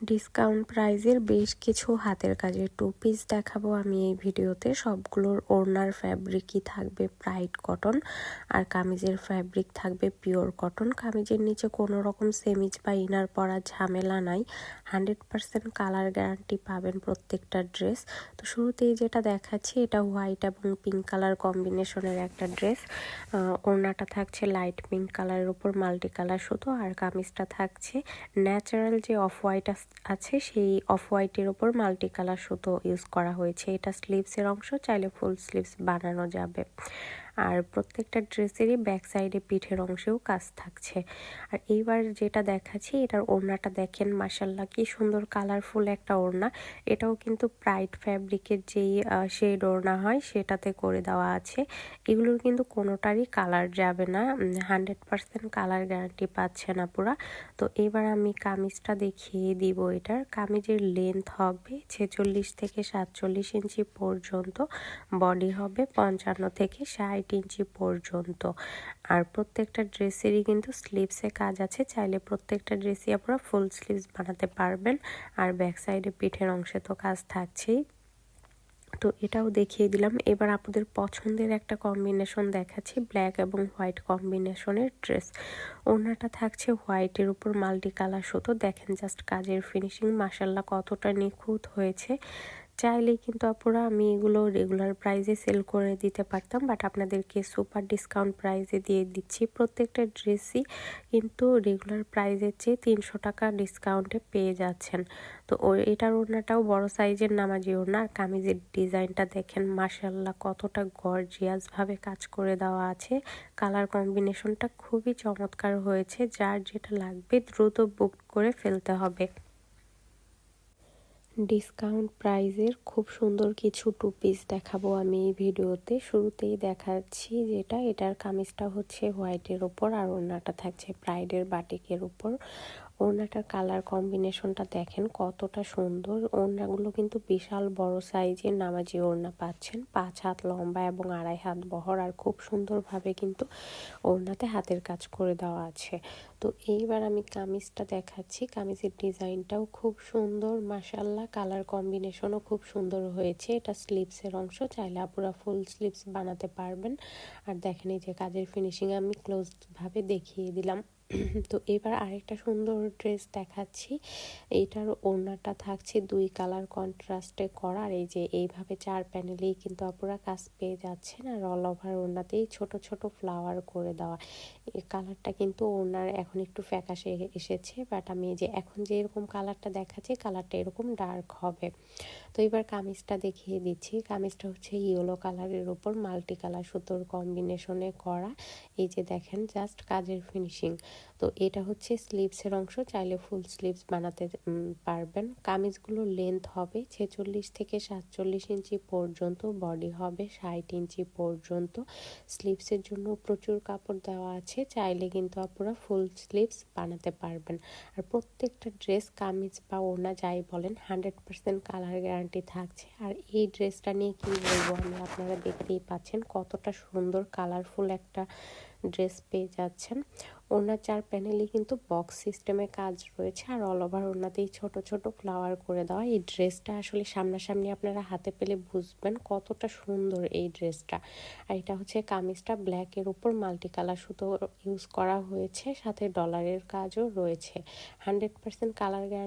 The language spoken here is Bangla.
ডিসকাউন্ট প্রাইজের বেশ কিছু হাতের কাজের টু পিস দেখাবো। আমি এই ভিডিওতে সবগুলোর ওড়নার ফ্যাব্রিকই থাকবে ব্রাইট কটন আর কামিজের ফ্যাব্রিক থাকবে পিওর কটন কামিজের নিচে কোনো রকম সেমিজ বা ইনার পরা ঝামেলা নাই। হান্ড্রেড পারসেন্ট কালার গ্যারান্টি পাবেন প্রত্যেকটা ড্রেস তো শুরুতেই যেটা দেখাচ্ছি, এটা হোয়াইট এবং পিঙ্ক কালার কম্বিনেশনের একটা ড্রেস ওড়নাটা থাকছে লাইট পিঙ্ক কালারের উপর মাল্টি কালার সুতো আর কামিজটা থাকছে ন্যাচারাল যে অফ হোয়াইট আছে, সেই অফ হোয়াইটের ওপর মাল্টি কালার সুতো ইউজ করা হয়েছে। এটা স্লিভসের অংশ, চাইলে ফুল স্লিভস বানানো যাবে। আর প্রত্যেকটা ড্রেসেরই ব্যাক সাইডে পিঠের অংশেও কাজ থাকছে। আর এইবার যেটা দেখাচ্ছি, এটার ওড়নাটা দেখেন মাসাল্লাহ কি সুন্দর কালারফুল একটা ওড়না। এটাও কিন্তু প্রাইড ফ্যাব্রিকের যেই শেড ওড়না হয়, সেটাতে করে দেওয়া আছে। এগুলোর কিন্তু কোনোটারই কালার যাবে না হান্ড্রেড পারসেন্ট কালার গ্যারান্টি পাচ্ছে না পুরা। তো এবার আমি কামিজটা দেখিয়ে দিব এটার। কামিজের লেন্থ হবে ছেচল্লিশ থেকে সাতচল্লিশ ইঞ্চি পর্যন্ত বডি হবে পঞ্চান্ন থেকে ষাট ইঞ্চি পর্যন্ত। আর প্রত্যেকটা ড্রেসেরই কিন্তু স্লিভসে কাজ আছে। চাইলে প্রত্যেকটা ড্রেসই আপনারা ফুল স্লিভস বানাতে পারবেন। আর ব্যাক সাইডে পিঠের অংশে তো কাজ থাকছেই। তো এটাও দেখিয়ে দিলাম। এবার আপনাদের পছন্দের একটা কম্বিনেশন দেখাচ্ছি ব্ল্যাক এবং হোয়াইট কম্বিনেশনের ড্রেস ওনাটা থাকছে হোয়াইটের উপর মাল্টি কালার সুতো। দেখেন জাস্ট কাজের ফিনিশিং মাসাল্লাহ কতটা নিখুঁত হয়েছে। চাইলেই কিন্তু আপুরা আমি এগুলো রেগুলার প্রাইসে সেল করে দিতে পারতাম বাট আপনাদেরকে সুপার ডিসকাউন্ট প্রাইসে দিয়ে দিচ্ছি। প্রত্যেকটা ড্রেসই কিন্তু রেগুলার প্রাইসের চেয়ে তিনশো টাকা ডিসকাউন্টে পেয়ে যাচ্ছেন। তো এটার ওড়নাটাও বড় সাইজের নামাজি ওড়না আর কামিজের ডিজাইনটা দেখেন মাসাল্লাহ কতটা গর্জিয়াসভাবে কাজ করে দেওয়া আছে। কালার কম্বিনেশনটা খুবই চমৎকার হয়েছে। যার যেটা লাগবে দ্রুত বুক করে ফেলতে হবে। ডিসকাউন্ট প্রাইজের খুব সুন্দর কিছু টু পিস দেখাবো আমি এই ভিডিওতে। শুরুতেই দেখাচ্ছি যেটা, এটার কামিজটা হচ্ছে হোয়াইটের ওপর আর ওড়নাটা থাকছে প্রাইডের বাটিকের উপর। ওড়নাটার কালার কম্বিনেশনটা দেখেন কতটা সুন্দর। ওড়নাগুলো কিন্তু বিশাল বড় সাইজের নামাজি ওড়না পাচ্ছেন। পাঁচ হাত লম্বা এবং আড়াই হাত বহর আর খুব সুন্দরভাবে কিন্তু ওড়নাতে হাতের কাজ করে দেওয়া আছে। তো এইবার আমি কামিজটা দেখাচ্ছি। কামিজের ডিজাইনটাও খুব সুন্দর মাসাল্লাহ কালার কম্বিনেশনও খুব সুন্দর হয়েছে। এটা স্লিভসের অংশ। চাইলে আপুরা ফুল স্লিভস বানাতে পারবেন। আর দেখেন এই যে কাজের ফিনিশিং আমি ক্লোজভাবে দেখিয়ে দিলাম। তো এবার আরেকটা সুন্দর ড্রেস দেখাচ্ছি। এইটার ওড়নাটা থাকছে দুই কালার কন্ট্রাস্টে করা। আর এই যে এইভাবে চার প্যানেলেই কিন্তু আপনারা কাজ পেয়ে যাচ্ছেন। আর অল ওভার ওড়নাতেই ছোট ছোট ফ্লাওয়ার করে দেওয়া। এই কালারটা কিন্তু ওড়নার এখন একটু ফ্যাকাশে এসেছে। বাট আমি যে এখন যে এরকম কালারটা দেখাচ্ছি, কালারটা এরকম ডার্ক হবে। তো এবার কামিজটা দেখিয়ে দিচ্ছি। কামিজটা হচ্ছে ইয়েলো কালারের উপর মাল্টি কালার সুতোর কম্বিনেশনে করা। এই যে দেখেন জাস্ট কাজের ফিনিশিং তো এটা হচ্ছে স্লিভসের অংশ, চাইলে ফুল স্লিভস বানাতে পারবেন। কামিজগুলো লেন্থ হবে ছেচল্লিশ থেকে সাতচল্লিশ ইঞ্চি পর্যন্ত বডি হবে ষাট ইঞ্চি পর্যন্ত। স্লিভসের জন্য প্রচুর কাপড় দেওয়া আছে, চাইলে কিন্তু আপনারা ফুল স্লিভস বানাতে পারবেন। আর প্রত্যেকটা ড্রেস কামিজ বা ওনা যাই বলেন হান্ড্রেড পার্সেন্ট কালার গ্যারান্টি থাকছে। আর এই ড্রেসটা নিয়ে কী বলব আমি, আপনারা দেখতেই পাচ্ছেন কতটা সুন্দর কালারফুল একটা ড্রেস পেয়ে যাচ্ছেন। ওনার চার প্যানেলই কিন্তু বক্স সিস্টেমে কাজ রয়েছে আর অল ওভার ওনাতেই ছোট ছোট ফ্লাওয়ার করে দেওয়া। এই ড্রেসটা আসলে সামনাসামনি আপনারা হাতে পেলে বুঝবেন কতটা সুন্দর এই ড্রেসটা। আর এটা হচ্ছে কামিজটা ব্ল্যাকের উপর মাল্টি কালার সুতো ইউজ করা হয়েছে, সাথে ডলারের কাজও রয়েছে। Hundred percent colour guarantee